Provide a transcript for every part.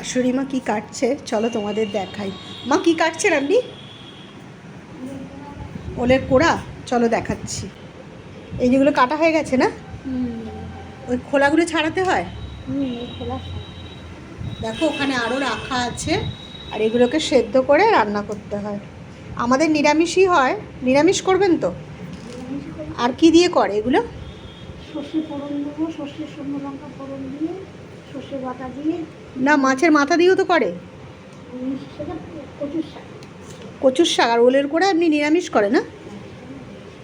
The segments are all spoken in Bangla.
শাশুড়ি মা কী কাটছে? চলো তোমাদের দেখাই। মা কী কাটছেন আপনি ওলের কোড়া? চলো দেখাচ্ছি। এই যেগুলো কাটা হয়ে গেছে না? ওই খোলাগুলো ছাড়াতে হয়? দেখো ওখানে আরও রাখা আছে। আর এগুলোকে সেদ্ধ করে রান্না করতে হয়। আমাদের নিরামিষই হয়। নিরামিষ করবেন তো? আর কি দিয়ে করে এগুলো? সর্ষে ফোড়ন দেবো সর্ষে শুকনো লঙ্কা ফোড়ন দিয়ে সর্ষে বাটা দিয়ে না মাছের মাথা দিয়েও তো করে। সেটা কচুর শাক। কচুর শাক আর ওলের কোড়া এমনি নিরামিষ করে না?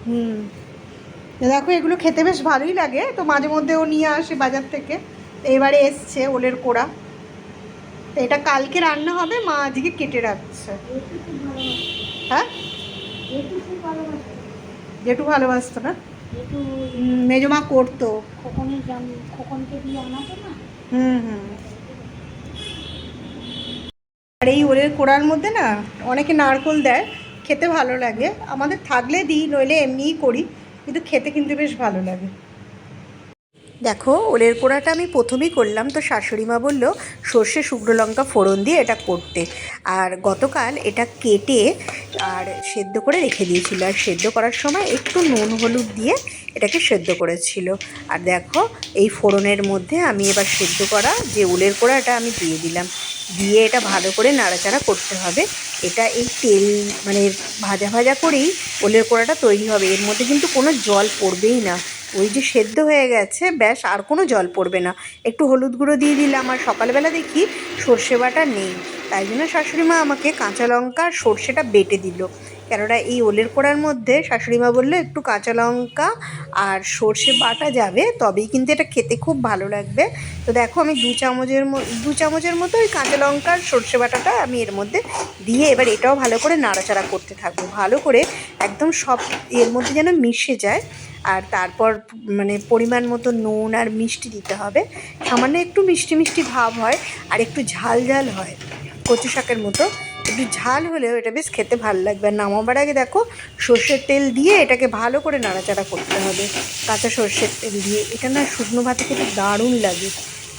হুম। দেখো এগুলো খেতে বেশ ভালোই লাগে। তো মাঝে মধ্যেও নিয়ে আসে বাজার থেকে। এবারে এসছে ওলের কোড়া তো এটা কালকে রান্না হবে মা আজকে কেটে রাখছে। হ্যাঁ? যেটু ভালোবাসতো না? মেজমা করতো। খোকনের খোকনকে দিয়ে আনাতো না? হুম হুম। আর এই ওলের কোড়ার মধ্যে না অনেকে নারকোল দেয় খেতে ভালো লাগে। আমাদের থাকলে দিই নইলে এমনিই করি কিন্তু খেতে কিন্তু বেশ ভালো লাগে। দেখো, ওলের কোড়াটা আমি প্রথমেই করলাম, তো শাশুড়ি মা বলল, সর্ষে শুকনো লঙ্কা ফোড়ন দিয়ে এটা করতে। আর গতকাল এটা কেটে আর সেদ্ধ করে রেখে দিয়েছিল। আর সেদ্ধ করার সময় একটু নুন হলুদ দিয়ে এটাকে সেদ্ধ করেছিল। আর দেখো, এই ফোড়নের মধ্যে আমি এবার সেদ্ধ করা যে ওলের কোড়াটা আমি দিয়ে দিলাম। দিয়ে এটা ভালো করে নাড়াচাড়া করতে হবে। এটা এই তেল মানে ভাজা ভাজা করেই ওলের কোড়াটা তৈরি হবে। এর মধ্যে কিন্তু কোনো জল পড়বেই না। ওই যে সেদ্ধ হয়ে গেছে, ব্যাস আর কোনো জল পড়বে না। একটু হলুদ গুঁড়ো দিয়ে দিলাম আর সকালবেলা দেখি সর্ষে বাটা নেই। তাই জন্য শাশুড়ি মা আমাকে কাঁচা লঙ্কা আর সর্ষেটা বেটে দিল। কেননা এই ওলের কোড়ার মধ্যে শাশুড়ি মা বলল, একটু কাঁচা লঙ্কা আর সর্ষে বাটা যাবে, তবেই কিন্তু এটা খেতে খুব ভালো লাগবে। তো দেখো আমি দু চামচের দু চামচের মতো ওই কাঁচা লঙ্কা আর সর্ষে বাটাটা আমি এর মধ্যে দিয়ে এবার এটাও ভালো করে নাড়াচাড়া করতে থাকব। ভালো করে একদম সব এর মধ্যে যেন মিশে যায়। আর তারপর মানে পরিমাণ মতো নুন আর মিষ্টি দিতে হবে। সামান্য একটু মিষ্টি মিষ্টি ভাব হয় আর একটু ঝাল ঝাল হয়, কচু শাকের মতো। একটু ঝাল হলেও এটা বেশ খেতে ভালো লাগবে। আর নামাবার আগে দেখো, সর্ষের তেল দিয়ে এটাকে ভালো করে নাড়াচাড়া করতে হবে। কাঁচা সর্ষের তেল দিয়ে। এটা না শুকনো ভাতে খেতে দারুণ লাগে।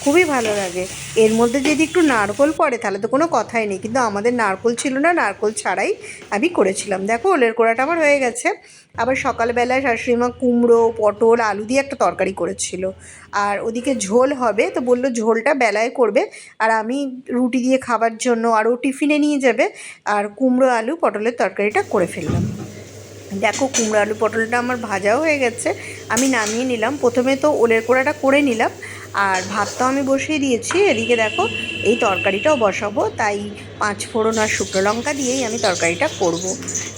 খুবই ভালো লাগে। এর মধ্যে যদি একটু নারকোল পড়ে, তাহলে তো কোনো কথাই নেই। কিন্তু আমাদের নারকোল ছিল না, নারকোল ছাড়াই আমি করেছিলাম। দেখো, ওলের কোড়াটা আমার হয়ে গেছে। আবার সকালবেলায় শাশুড়ি মা কুমড়ো, পটল, আলু দিয়ে একটা তরকারি করেছিল। আর ওদিকে ঝোল হবে, তো বলল ঝোলটা বেলায় করবে। আর আমি রুটি দিয়ে খাবার জন্য আরও টিফিনে নিয়ে যাবে। আর কুমড়ো, আলু, পটলের তরকারিটা করে ফেললাম। দেখো, কুমড়ো, আলু, পটলটা আমার ভাজাও হয়ে গেছে। আমি নামিয়ে নিলাম। প্রথমে তো ওলের কোড়াটা করে নিলাম। আর ভাতটাও আমি বসিয়ে দিয়েছি। এদিকে দেখো এই তরকারিটাও বসাবো তাই পাঁচ ফোড়ন আর শুকনো লঙ্কা দিয়েই আমি তরকারিটা করব।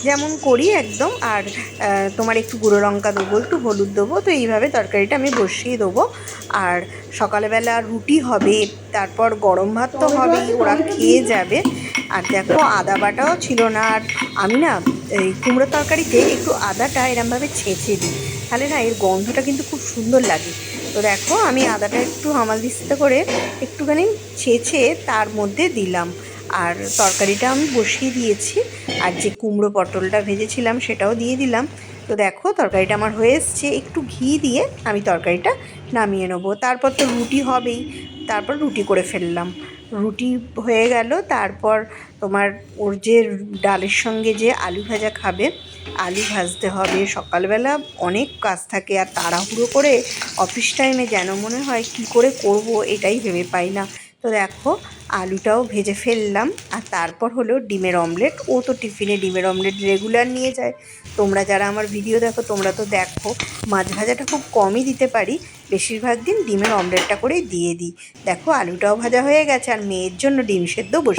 যেমন করি একদম আর তোমার একটু গুঁড়ো লঙ্কা দেবো একটু হলুদ দেবো তো এইভাবে তরকারিটা আমি বসিয়ে দেবো। আর সকালবেলা রুটি হবে তারপর গরম ভাত তো হবেই ওরা খেয়ে যাবে। আর দেখো আদা বাটাও ছিল না আর আমি না এই কুমড়ো তরকারিতে একটু আদাটা এরমভাবে ছেঁচে দিই। তাহলে না এর গন্ধটা কিন্তু খুব সুন্দর লাগে। তো দেখো, আমি আদাটা একটু হামাল দিস্তে করে একটুখানি ছেঁচে তার মধ্যে দিলাম। আর তরকারিটা আমি বসিয়ে দিয়েছি। আর যে কুমড়ো পটলটা ভেজেছিলাম সেটাও দিয়ে দিলাম। তো দেখো, তরকারিটা আমার হয়ে এসছে। একটু ঘি দিয়ে আমি তরকারিটা নামিয়ে নেব। তারপর তো রুটি হবেই। তারপর রুটি করে ফেললাম। রুটি হয়ে গেল। তারপর তোমার ওর যে ডালের সঙ্গে যে আলু ভাজা খাবে, আলু ভাজতে হবে। সকালবেলা অনেক কাজ থাকে আর তাড়াহুড়ো করে অফিস টাইমে যেন মনে হয় কি করে করব এটাই ভেবে পাই না। তো দেখো, আলুটাও ভেজে ফেললাম। আর তারপর হলো ডিমের অমলেট। ও তো টিফিনে ডিমের অমলেট রেগুলার নিয়ে যায়। তোমরা যারা আমার ভিডিও দেখো, তোমরা তো দেখো মাছ ভাজাটা খুব কমই দিতে পারি। বেশিরভাগ দিন ডিমের অমলেটটা করেই দিয়ে দিই। দেখো, আলুটাও ভাজা হয়ে গেছে, আর মেয়ের জন্য ডিম সেদ্ধ বসে